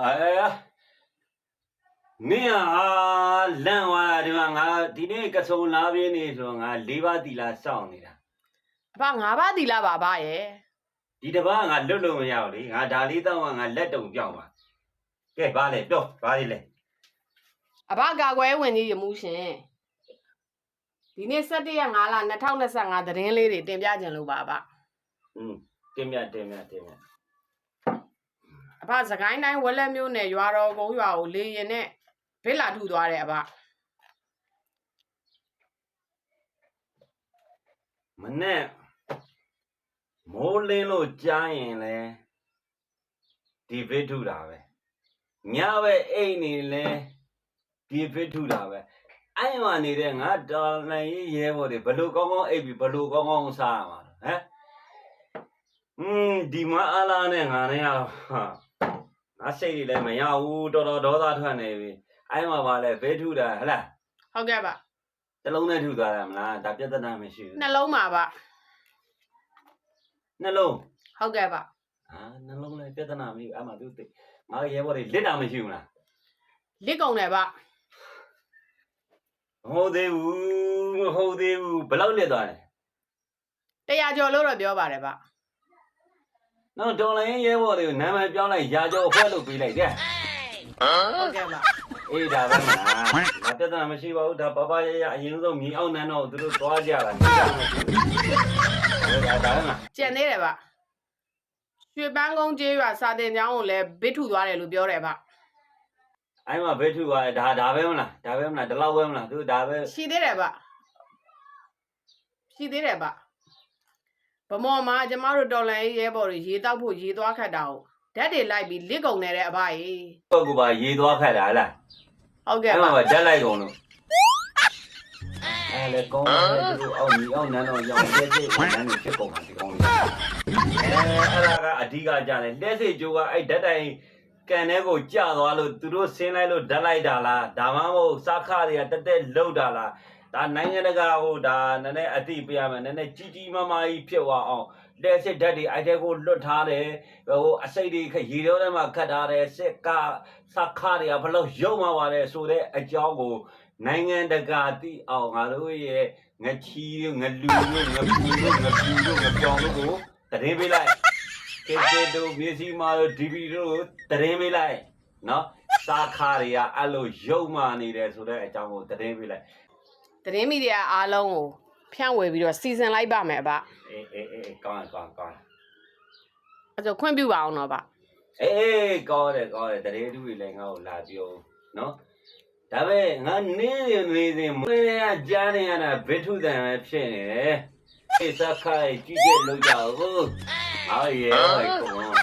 အဲမင်းဟာလန့်သွားတာဒီမှာငါဒီနေ့ကစုံလာပြင်းနေဆိုတော့ငါလေးပါးတီလာစောင့်နေတာအဖငါးပါးတီလာပါဗရဲ့ဒီတစ်ပတ်ကငါလွတ်လို့မရဘူးလေငါဒါလေးတော့ငါလက်တုံပြောင်းပါကဲဘာလဲပြောဘာလေးလဲအဖကာကွယ်ဝင်ကြီးရမှုရှင်ဒီနေ့17ရက်5လ2025သတင်းလေးတွေတင်ပြခြင်းလို့ပါအဖอืมတင်မြတင်မြတင်မြ အဖစကိုင်းတိုင်းဝက်လက်မျိုးနယ်ရွာတော်ကုန်းရွာကိုလေရင်နဲ့ဗစ်လာထုသွားတယ်အဖမနဲ့မိုးလင်းလို့ကြားရင်လဲဒီဗစ်ထုတာပဲညပဲအိတ်နေလဲဒီဗစ်ထုတာပဲအဲ့မှာနေတဲ့ငါတော်နိုင်ရေးရဲဘော်တွေဘလို့ကောင်းကောင်းအိပ်ပြီးဘလို့ကောင်းကောင်းစားရမှာလဲဟမ်อืมဒီမအားလာနဲ့ငါနဲ့ရတော့ဟာ ငါစိတ်တွေလည်းမရဘူးတော်တော်ဒေါသထွက်နေပြီအဲ့မှာပါလဲဗစ်ထုတာဟလားဟုတ်ကဲ့ပါတစ်လုံးနဲ့ထုသွားတာမလားဒါပြဿနာမရှိဘူးနှလုံးပါပါနှလုံးဟုတ်ကဲ့ပါအာနှလုံးလည်းပြဿနာမရှိဘူးအဲ့မှာသူသိငါရဲဘော်တွေလစ်တာမရှိဘူးလားလစ်ကုန်တယ်ပါမဟုတ်သေးဘူးမဟုတ်သေးဘူးဘယ်လောက်လစ်သွားလဲတရားကျော်လို့တော့ပြောပါတယ်ပါ နောက်တော်လိုင်းရဲဘော်တွေကိုနာမည်ပြောင်းလိုက်ရာကျော်အဖွဲလုပ်ပေးလိုက်တဲ့ဟုတ်ကဲ့ပါအေးဒါပဲမလားဒါပြဿနာမရှိပါဘူးဒါပပရရအရင်ဆုံးမြေအောင်နန်းတော့သူတို့သွားကြတာနေကြမှာဒါဒါပဲမလားကြံသေးတယ်ပါရွှေပန်းကုန်းကျေးရွာစာတင်ကျောင်းကိုလည်းဗစ်ထုသွားတယ်လို့ပြောတယ်ပါအဲ့မှာဘယ်ထုသွားလဲဒါဒါပဲမလားဒါပဲမလားဒီလောက်ပဲမလားသူဒါပဲရှိသေးတယ်ပါရှိသေးတယ်ပါ ဗမော်မှာကျမတို့တော်လန်ရေးရဲဘော်တွေရေတောက်ဖို့ရေသွားခတ်တာကိုဓာတ်တွေလိုက်ပြီးလစ်ကုန်နေတဲ့အဖကြီးပုတ်ကူပါရေသွားခတ်တာဟလားဟုတ်ကဲ့အဲ့ပါမှာဓာတ်လိုက်ကုန်လို့အဲ့လေကောင်းတယ်သူတို့အောက်မြေအောက်နန်းတော့ရောင်းလက်စိတ်နန်းနေဖြစ်ကုန်တာဒီကောင်းလေးအဲအဲ့ဒါကအဓိကကြတယ်လက်စိတ်ကြိုးကအဲ့ဓာတ်တိုင်ကန်ထဲကိုကျသွားလို့သူတို့ဆင်းလိုက်လို့ဓာတ်လိုက်တာလားဒါမှမဟုတ်စခါတွေကတက်တက်လှုပ်တာလား ဒါနိုင်ငံတကာဟိုဒါနည်းနည်းအတိပေးရမယ်နည်းနည်းကြီးကြီးမားမားကြီးဖြစ်သွားအောင်လက်စစ်ဓာတ်တွေအဲ့ထဲကိုလွတ်ထားတယ်ဟိုအစိတ်တွေခရေထဲမှာခတ်ထားတယ်စစ်ကစခါတွေကဘလို့ရုံมาပါတယ်ဆိုတဲ့အကြောင်းကိုနိုင်ငံတကာသိအောင်ငါတို့ရဲ့ငချီးတို့ငလူတို့ငပူတို့ငပူတို့ငပြောင်တို့ကိုတရင်ပေးလိုက်ကေကေတို့မြေစီမာတို့ဒီဗီတို့ကိုတရင်ပေးလိုက်နော်စာခါတွေကအဲ့လိုရုပ်မာနေတယ်ဆိုတဲ့အကြောင်းကိုတရင်ပေးလိုက် သတင်းမီဒီယာအားလုံးကိုဖြန့်ဝေပြီးတော့စီစဉ်လိုက်ပါမယ်အဖအေးအေးအေးကောင်းတယ်ကောင်းကောင်းအဲ့ဒါခွင့်ပြုပါအောင်တော့ဗျအေးကောင်းတယ်ကောင်းတယ်တရင်တူတွေလည်းငါ့ကိုလာပြောနော်ဒါပဲငါနင်းနေနေစဉ်မင်းကကြားနေရတာဘိထုတန်ပဲဖြစ်နေတယ်အေးစခါကြည့်ကြလို့ကြဘူး Oh yeah, like, come on.